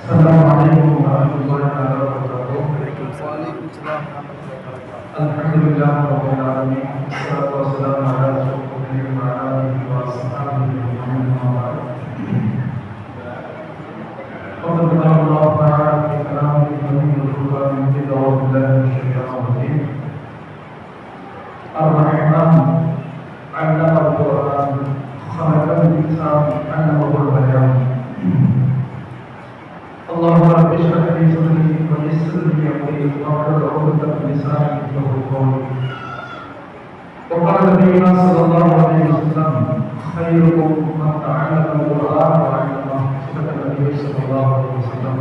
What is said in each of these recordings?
السلام عليكم ورحمة الله وبركاته. وعليكم السلام ورحمة الله وبركاته الحمد لله رب العالمين والصلاة والسلام على أشرف المرسلين وعلى آله وأصحابه لساني يفقهوا قولي وقال نبينا صلى الله عليه وسلم خيركم من تعلم القران وعلمه صدق النبي صلى الله عليه وسلم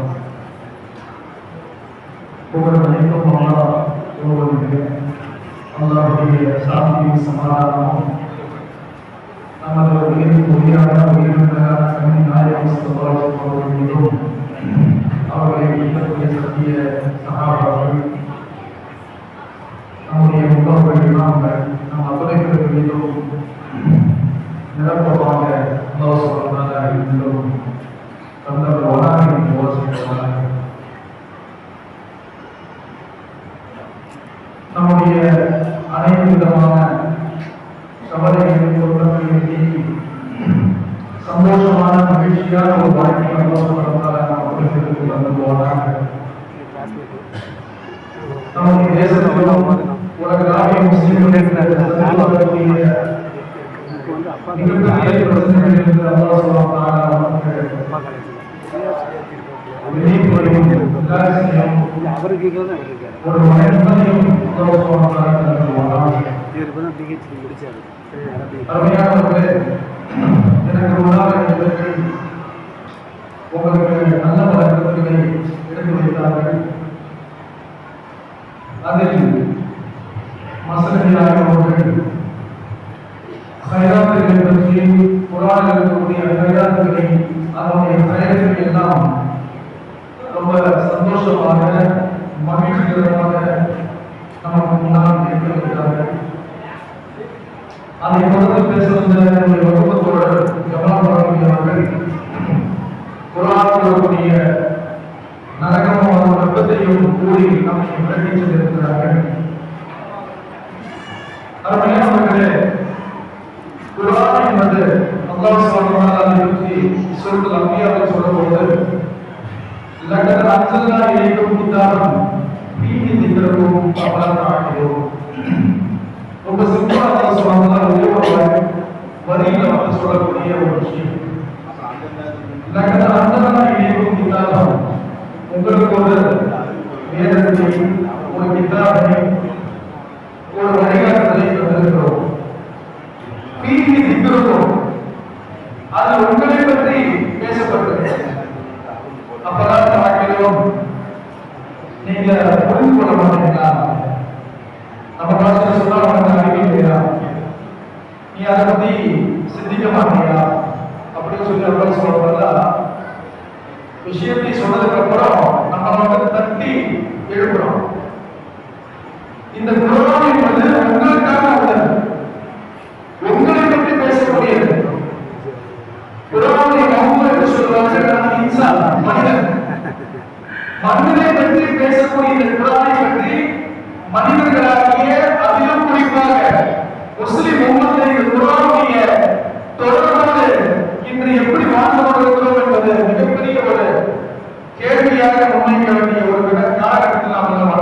புகழ் அனைத்தும் அல்லா ஒருவருக்கு அல்லாஹுடைய சாந்தியும் சமாதானமும் நமது உயிருக்கு உயிரான உயிரிழந்தான கண்ணி நாயகம் சல்லாஹ் அவர்கள் கவலைகள் துன்பங்களை நீக்கி சந்தோஷமான மகிழ்ச்சியான ஒரு வாழ்க்கை அனுபவப்படுறதால நாம் உலகத்திற்கு வந்து போனாங்க நம்முடைய தேசத்திலும் உலகளாவிய முஸ்லிம்களுடைய மிகப்பெரிய பிரச்சனைகள் என்று அல்லாஹ் சொல்றாங்க நமக்கு விழிப்புணர்வும் உல்லாசத்தையும் அவருக்கு தான் அவர் இருக்காரு ஒரு மனிதனையும் அல்லாஹ் சொல்றாங்க இவர் பிஹெச்டி முடிச்சாரு. உங்களுக்கு நல்ல பல கருத்துக்களை எடுத்து வைத்தார்கள். அதில் அவர்கள் பற்றி அதை பேச வந்த வகுப்பத்தோடு நரகமான வெப்பத்தையும் கூறி நம்மை விளக்கி சென்றிருக்கிறார்கள். அருமையானவர்களே குரான் என்பது அல்லாஹ் பற்றி சொல்லும்போது உங்களுக்கு ஒரு வேதத்தை ஒரு கிதாபனை ஒரு வழிகாட்டுதலை தந்திருக்கிறோம் பீதி திக்கிறோம் அது உங்களை பற்றி பேசப்பட்டது. அப்பதான் பார்க்கிறோம் நீங்க புரிந்து கொள்ள மாட்டீங்களா? நம்ம பாஷையில் சொன்னா உனக்கு அறிவு நீ அதை பத்தி சிந்திக்க மாட்டீங்களா? அப்படின்னு சொல்லி அவ்வளவு சொல்றதா விஷயத்தை சொன்னதுக்கு அப்புறம் நம்ம வந்து தட்டி எழுப்புறோம். இந்த குரான் என்பது உங்களுக்காக உள்ளது உங்களை பற்றி பேசக்கூடியது. குரானை கவும என்று சொல்வார்கள் நான் இன்சான் மனிதன். மனிதனை பற்றி பேசக்கூடிய இந்த குரானை பற்றி மனிதன் la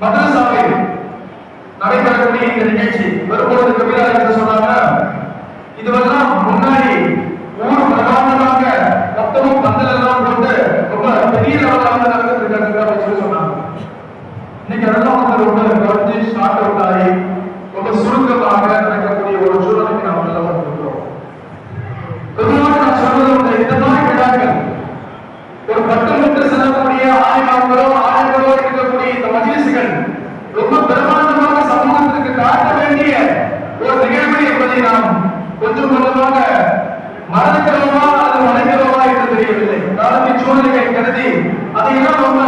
மதரசாவில் நடைபெறக்கூடிய இந்த நிகழ்ச்சி. வரும்போது தமிழக என்று ரொம்ப பிரமாண்டமாக சமூகத்திற்கு காட்ட வேண்டிய ஒரு நிகழ்வு என்பதை நாம் கொஞ்சம் கொஞ்சமாக மறந்துக்கிறோமா அது மறைக்கிறோமா என்று தெரியவில்லை. காலத்தின் சூழ்நிலை கருதி அதை எல்லாம் ரொம்ப